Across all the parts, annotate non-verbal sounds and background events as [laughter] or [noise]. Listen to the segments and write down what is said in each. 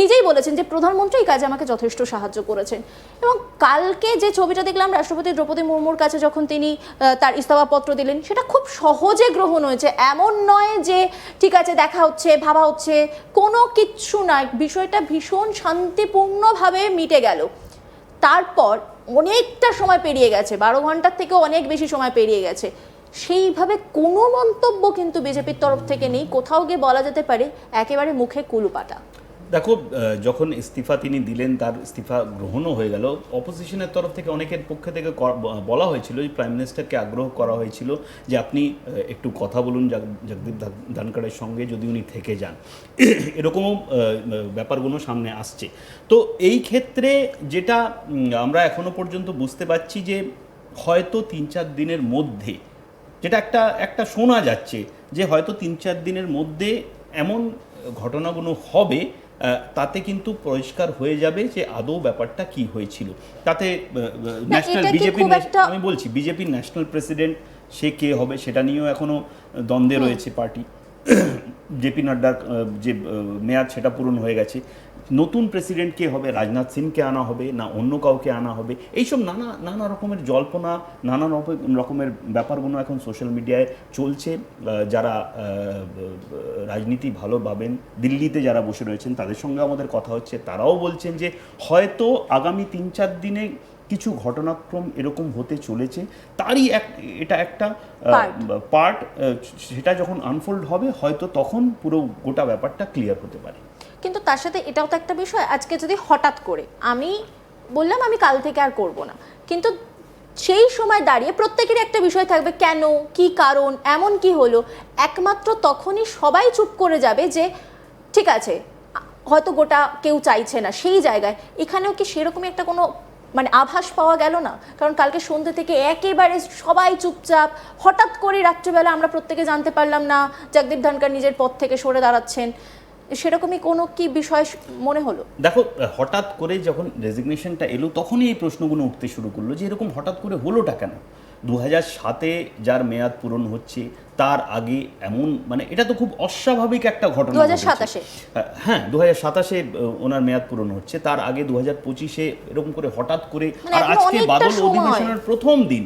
নিজেই বলেছেন যে প্রধানমন্ত্রী এই কাজে আমাকে যথেষ্ট সাহায্য করেছেন। এবং কালকে যে ছবিটা দেখলাম, রাষ্ট্রপতি দ্রৌপদী মুর্মুর কাছে যখন তিনি তার ইস্তফাপত্র দিলেন, সেটা খুব সহজে গ্রহণ হয়েছে। এমন নয় যে, ঠিক আছে, দেখা হচ্ছে, ভাবা হচ্ছে। কোনো কিচ্ছু নয় বিষয়টা ভীষণ শান্তিপূর্ণভাবে মিটে গেল। তারপর অনেকটা সময় পেরিয়ে গেছে। বারো ঘণ্টার থেকে অনেক বেশি সময় পেরিয়ে গেছে। সেইভাবে কোনো মন্তব্য কিন্তু বিজেপির তরফ থেকে নেই। কোথাও গিয়ে বলা যেতে পারে, একেবারে মুখে কুলুপাটা। দেখো যখন ইস্তিফা তিনি দিলেন, তার ইস্তিফা গ্রহণও হয়ে গেল। অপোজিশনের তরফ থেকে অনেকের পক্ষে থেকে বলা হয়েছিল যে প্রাইম মিনিস্টারকে আগ্রহ করা হয়েছিল যে আপনি একটু কথা বলুন জাগ- জগদীপ ধনখড়ের সঙ্গে, যদি উনি থেকে যান। [coughs] এরকমও ব্যাপারগুলো সামনে আসছে। তো এই ক্ষেত্রে যেটা আমরা এখনও পর্যন্ত বুঝতে পারছি যে, হয়তো তিন চার দিনের মধ্যে, যেটা একটা একটা শোনা যাচ্ছে যে হয়তো তিন চার দিনের মধ্যে এমন ঘটনাগুলো হবে তাতে কিন্তু পরিষ্কার হয়ে যাবে যে আদৌ ব্যাপারটা কি হয়েছিল। তাতে ন্যাশনাল বিজেপি আমি বলছি বিজেপির ন্যাশনাল প্রেসিডেন্ট সে কে হবে সেটা নিয়েও এখনও দ্বন্দ্বে রয়েছে পার্টি। [clears throat] জেপি নাড্ডার যে মেয়াদ সেটা পূরণ হয়ে গেছে। নতুন প্রেসিডেন্ট কে হবে রাজনাথ সিংকে আনা হবে না অন্য কাউকে আনা হবে এইসব নানা নানা রকমের জল্পনা নানা রকম- রকমের ব্যাপারগুলো এখন সোশ্যাল মিডিয়ায় চলছে। যারা রাজনীতি ভালো ভাবেন দিল্লিতে যারা বসে রয়েছেন তাদের সঙ্গে আমাদের কথা হচ্ছে। তারাও বলছেন যে হয়তো আগামী তিন চার দিনে কিছু ঘটনাক্রম এরকম হতে চলেছে। তারই এক এটা একটা পার্ট সেটা যখন আনফোল্ড হবে হয়তো তখন পুরো গোটা ব্যাপারটা ক্লিয়ার হতে পারে। কিন্তু তার সাথে এটাও তো একটা বিষয়, আজকে যদি হঠাৎ করে, আমি বললাম আমি কাল থেকে আর করব না, কিন্তু সেই সময় দাঁড়িয়ে প্রত্যেকেরই একটা বিষয় থাকবে, কেন, কি কারণ, এমন কি হলো, একমাত্র তখনই সবাই চুপ করে যাবে যে, ঠিক আছে, হয়তো গোটা কেউ চাইছে না, সেই জায়গায়, এখানেও কি সেরকমই একটা কোনো মানে আভাস পাওয়া গেল না? কারণ কালকে সন্ধ্যে থেকে একেবারে সবাই চুপচাপ, হঠাৎ করে রাত্রিবেলা আমরা প্রত্যেকে জানতে পারলাম না জগদীপ ধনকর নিজের পথ থেকে সরে দাঁড়াচ্ছেন। সেরকমই কোনো কি বিষয় মনে হলো? দেখো, হঠাৎ করে যখন রেজিগনেশনটা এলো, তখনই এই প্রশ্নগুলো উঠতে শুরু করল যে, এরকম হঠাৎ করে হলোটা কেন? দু হাজার সাতে যার মেয়াদ পূরণ হচ্ছে তার আগে এমন মানে এটা তো খুব অস্বাভাবিক একটা ঘটনা 2027 ঘটেছে। হ্যাঁ দু হাজার সাতাশে ওনার মেয়াদ পূরণ হচ্ছে। তার আগে দু হাজার পঁচিশে এরকম করে হঠাৎ করে মানে আর আজকে বাদল অধিবেশনের প্রথম দিন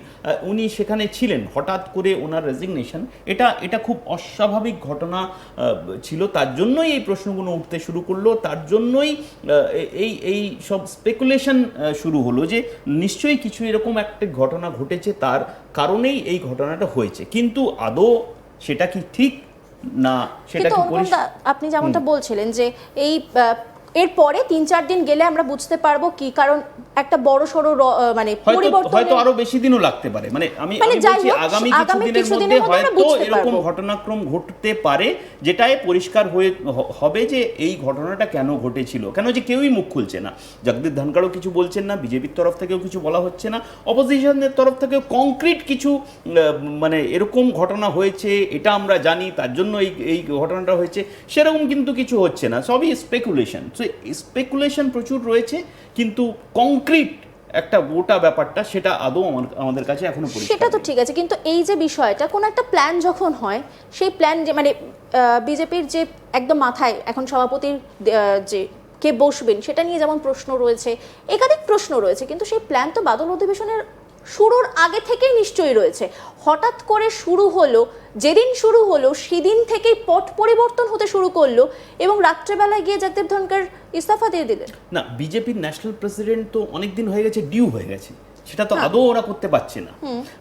উনি সেখানে ছিলেন। হঠাৎ করে ওনার রেজিগনেশন এটা এটা খুব অস্বাভাবিক ঘটনা ছিল। তার জন্যই এই প্রশ্নগুলো উঠতে শুরু করল। তার জন্যই এই এই সব স্পেকুলেশন শুরু হলো যে নিশ্চয়ই কিছু এরকম একটা ঘটনা ঘটেছে। তার কারণেই এই ঘটনাটা হয়েছে। কিন্তু আদৌ সেটা কি ঠিক? না সেটা কি আপনি যেমনটা বলছিলেন যে এই এরপরে তিন চার দিন গেলে আমরা বুঝতে পারব কি কারণ একটা বড় সড়ো মানে পরিবর্তন হয়তো আরও বেশি দিনও লাগতে পারে। মানে আমি মানে আমি বলছি আগামী কিছুদিনের মধ্যে হয়তো এরকম ঘটনাক্রম ঘটতে পারে যেটাই পরিষ্কার হয়ে হবে যে এই ঘটনাটা কেন ঘটেছিল। কেন যে কেউই মুখ খুলছে না। জগদীপ ধনকারও কিছু বলছেন না বিজেপির তরফ থেকেও কিছু বলা হচ্ছে না। অপোজিশনের তরফ থেকেও কংক্রিট কিছু মানে এরকম ঘটনা হয়েছে এটা আমরা জানি তার জন্য এই এই ঘটনাটা হয়েছে সেরকম কিন্তু কিছু হচ্ছে না। সবই স্পেকুলেশন সো স্পেকুলেশন প্রচুর রয়েছে কিন্তু কংক্রিট একটা গোটা ব্যাপারটা সেটা আদৌ আমাদের কাছে এখনও সেটা তো ঠিক আছে কিন্তু এই যে বিষয়টা কোনো একটা প্ল্যান যখন হয় সেই প্ল্যান যে মানে বিজেপির যে একদম মাথায় এখন সভাপতির যে কে বসবেন সেটা নিয়ে যেমন প্রশ্ন রয়েছে একাধিক প্রশ্ন রয়েছে কিন্তু সেই প্ল্যান তো বাদল অধিবেশনের শুরুর আগে থেকেই নিশ্চয়ই রয়েছে। হঠাৎ করে শুরু হলো যেদিন শুরু হলো সেদিন থেকেই পট পরিবর্তন হতে শুরু করল এবং রাত্রেবেলায় গিয়ে জগদীপ ধনকর ইস্তফা দিয়ে দিলেন। না বিজেপির ন্যাশনাল প্রেসিডেন্ট তো অনেক দিন হয়ে গেছে ডিউ হয়ে গেছে। সেটা তো আদৌ ওরা করতে পারছে না।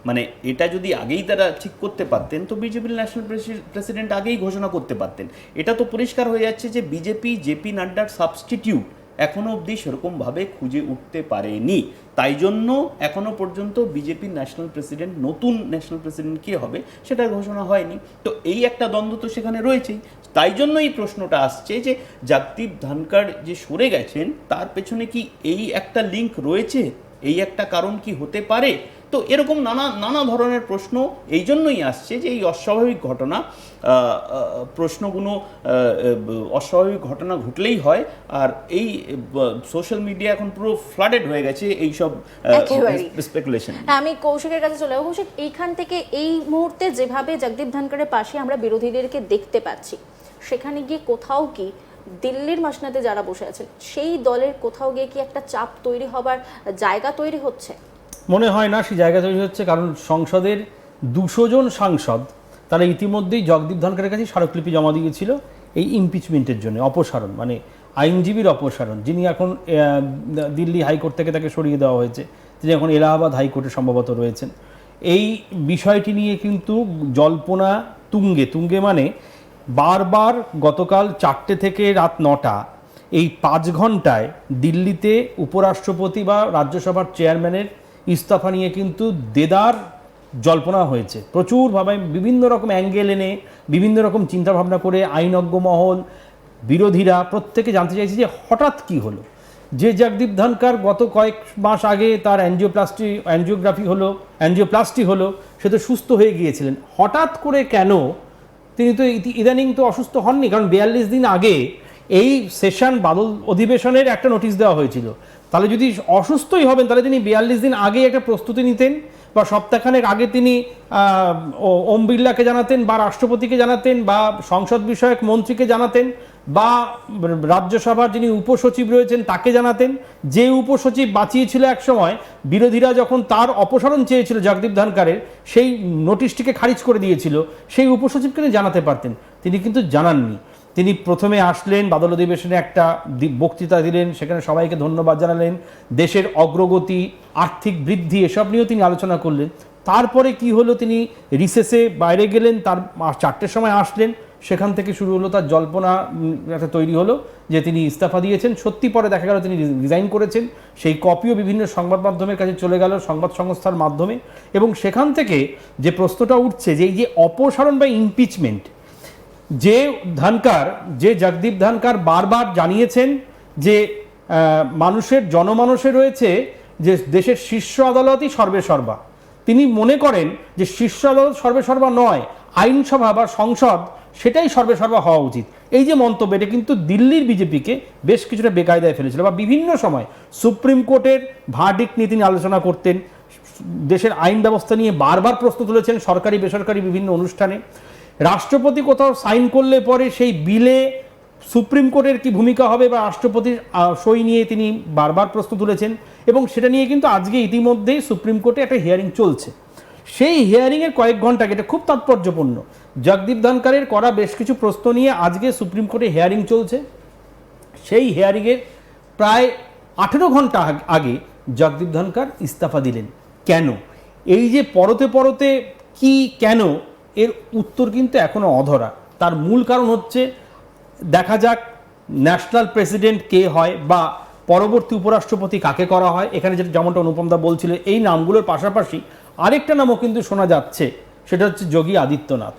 মানে এটা যদি আগেই তারা ঠিক করতে পারতেন তো বিজেপির ন্যাশনাল প্রেসিডেন্ট আগেই ঘোষণা করতে পারতেন। এটা তো পরিষ্কার হয়ে যাচ্ছে যে বিজেপি জেপি নাড্ডার সাবস্টিটিউট এখনও অবধি সেরকমভাবে খুঁজে উঠতে পারেনি। তাই জন্য এখনও পর্যন্ত বিজেপির ন্যাশনাল প্রেসিডেন্ট নতুন ন্যাশনাল প্রেসিডেন্ট কে হবে সেটা ঘোষণা হয়নি। তো এই একটা দ্বন্দ্ব তো সেখানে রয়েছেই। তাই জন্য এই প্রশ্নটা আসছে যে জাগদীপ ধানকার যে সরে গেছেন, তার পেছনে কি এই একটা লিঙ্ক রয়েছে? এই একটা কারণ কি হতে পারে? তো এরকম নানা নানা ধরনের প্রশ্ন এই জন্যই আসছে যে এই অস্বাভাবিক ঘটনা প্রশ্নগুলো অস্বাভাবিক ঘটনা ঘটলেই হয়। আর এই সোশ্যাল মিডিয়া এখন পুরো ফ্লাডেড হয়ে গেছে এইসব একেবারেই। স্পেকুলেশন হ্যাঁ, আমি কৌশিকের কাছে চলে যাব। কৌশিক এইখান থেকে এই মুহূর্তে যেভাবে জগদীপ ধনকরের পাশে আমরা বিরোধীদেরকে দেখতে পাচ্ছি সেখানে গিয়ে কোথাও কি দিল্লির মাসনাতে যারা বসে আছেন, সেই দলের কোথাও গিয়ে কি একটা চাপ তৈরি হবার জায়গা তৈরি হচ্ছে? মনে হয় না সেই জায়গা তৈরি হচ্ছে, কারণ সংসদের দুশো জন সাংসদ, তারা ইতিমধ্যেই জগদীপ ধনকরের কাছে স্মারকলিপি জমা দিয়েছিল এই ইমপিচমেন্টের জন্য, অপসারণ মানে আইনজীবীর অপসারণ, যিনি এখন দিল্লি হাইকোর্ট থেকে তাকে সরিয়ে দেওয়া হয়েছে, তিনি এখন এলাহাবাদ হাইকোর্টে সম্ভবত রয়েছেন। এই বিষয়টি নিয়ে কিন্তু জল্পনা তুঙ্গে তুঙ্গে মানে বারবার গতকাল চারটে থেকে রাত নটা, এই পাঁচ ঘন্টায় দিল্লিতে উপরাষ্ট্রপতি বা রাজ্যসভার চেয়ারম্যানের ইস্তফা নিয়ে কিন্তু দেদার জল্পনা হয়েছে। প্রচুরভাবে বিভিন্ন রকম অ্যাঙ্গেল এনে, বিভিন্ন রকম চিন্তাভাবনা করে আইনজ্ঞ মহল, বিরোধীরা প্রত্যেকে জানতে চাইছে যে হঠাৎ কি হলো? যে জগদীপ ধনকার গত কয়েক মাস আগে তার অ্যানজিওপ্লাস্টি অ্যানজিওগ্রাফি হলো অ্যানজিওপ্লাস্টি হলো, সে তো সুস্থ হয়ে গিয়েছিলেন। হঠাৎ করে কেন তিনি তো ইদানিং তো অসুস্থ হননি, কারণ বিয়াল্লিশ দিন আগে এই সেশন বাদল অধিবেশনের একটা নোটিশ দেওয়া হয়েছিল। তাহলে যদি অসুস্থই হবেন, তাহলে তিনি বিয়াল্লিশ দিন আগে একটা প্রস্তুতি নিতেন। বা সপ্তাহখানেক আগে তিনি ওম বিড়লাকে জানাতেন, বা রাষ্ট্রপতিকে জানাতেন, বা সংসদ বিষয়ক মন্ত্রীকে জানাতেন, বা রাজ্যসভার যিনি উপসচিব রয়েছেন তাকে জানাতেন। যে উপসচিব বাঁচিয়েছিল এক সময় বিরোধীরা যখন তার অপসারণ চেয়েছিল জগদীপ ধনকারের, সেই নোটিশটিকে খারিজ করে দিয়েছিল, সেই উপসচিবকে জানাতে পারতেন। তিনি কিন্তু জানাননি। তিনি প্রথমে আসলেন, বাদল অধিবেশনে একটা বক্তৃতা দিলেন, সেখানে সবাইকে ধন্যবাদ জানালেন। দেশের অগ্রগতি, আর্থিক বৃদ্ধি, এসব নিয়েও তিনি আলোচনা করলেন। তারপরে কি হলো, তিনি রিসেসে বাইরে গেলেন, তার চারটের সময় আসলেন। সেখান থেকে শুরু হলো তার জল্পনা একটা তৈরি হলো যে তিনি ইস্তফা দিয়েছেন। সত্যি পরে দেখা গেল তিনি রিজাইন করেছেন। সেই কপিও বিভিন্ন সংবাদ মাধ্যমের কাছে চলে গেল, সংবাদ সংস্থার মাধ্যমে। এবং সেখান থেকে যে প্রশ্নটা উঠছে যে এই যে অপসারণ বা ইমপিচমেন্ট যে ধানকার, যে জগদীপ ধানকার বারবার জানিয়েছেন যে মানুষের জনমানসে রয়েছে যে দেশের শীর্ষ আদালতই সর্বেসর্বা। তিনি মনে করেন যে শীর্ষ আদালত সর্বেসর্বা নয়, আইনসভা বা সংসদ সেটাই সর্বেসর্বা হওয়া উচিত। এই যে মন্তব্য, এটা কিন্তু দিল্লির বিজেপিকে বেশ কিছুটা বেকায়দায় ফেলেছিল বা বিভিন্ন সময় সুপ্রিম কোর্টের ভার্ডিক নিয়ে তিনি আলোচনা করতেন। দেশের আইন ব্যবস্থা নিয়ে বারবার প্রশ্ন তুলেছেন সরকারি বেসরকারি বিভিন্ন অনুষ্ঠানে। রাষ্ট্রপতি কোথাও সাইন করলে পরে সেই বিলে সুপ্রিম কোর্টের কি ভূমিকা হবে বা রাষ্ট্রপতির সই নিয়ে তিনি বারবার প্রশ্ন তুলেছেন এবং সেটা নিয়ে কিন্তু আজকে ইতিমধ্যেই সুপ্রিম কোর্টে একটা হিয়ারিং চলছে। সেই হিয়ারিংয়ের কয়েক ঘণ্টা এটা খুব তাৎপর্যপূর্ণ, জগদীপ ধনকারের করা বেশ কিছু প্রশ্ন নিয়ে আজকে সুপ্রিম কোর্টে হিয়ারিং চলছে। সেই হিয়ারিংয়ের প্রায় আঠেরো ঘণ্টা আগে জগদীপ ধনকার ইস্তফা দিলেন। কেন? এই যে পরতে পরতে কি কেন এর উত্তর কিন্তু এখনও অধরা। তার মূল কারণ হচ্ছে, দেখা যাক ন্যাশনাল প্রেসিডেন্ট কে হয় বা পরবর্তী উপরাষ্ট্রপতি কাকে করা হয়। এখানে যেটা যেমনটা অনুপমদা বলছিল, এই নামগুলোর পাশাপাশি আরেকটা নামও কিন্তু শোনা যাচ্ছে, সেটা হচ্ছে যোগী আদিত্যনাথ।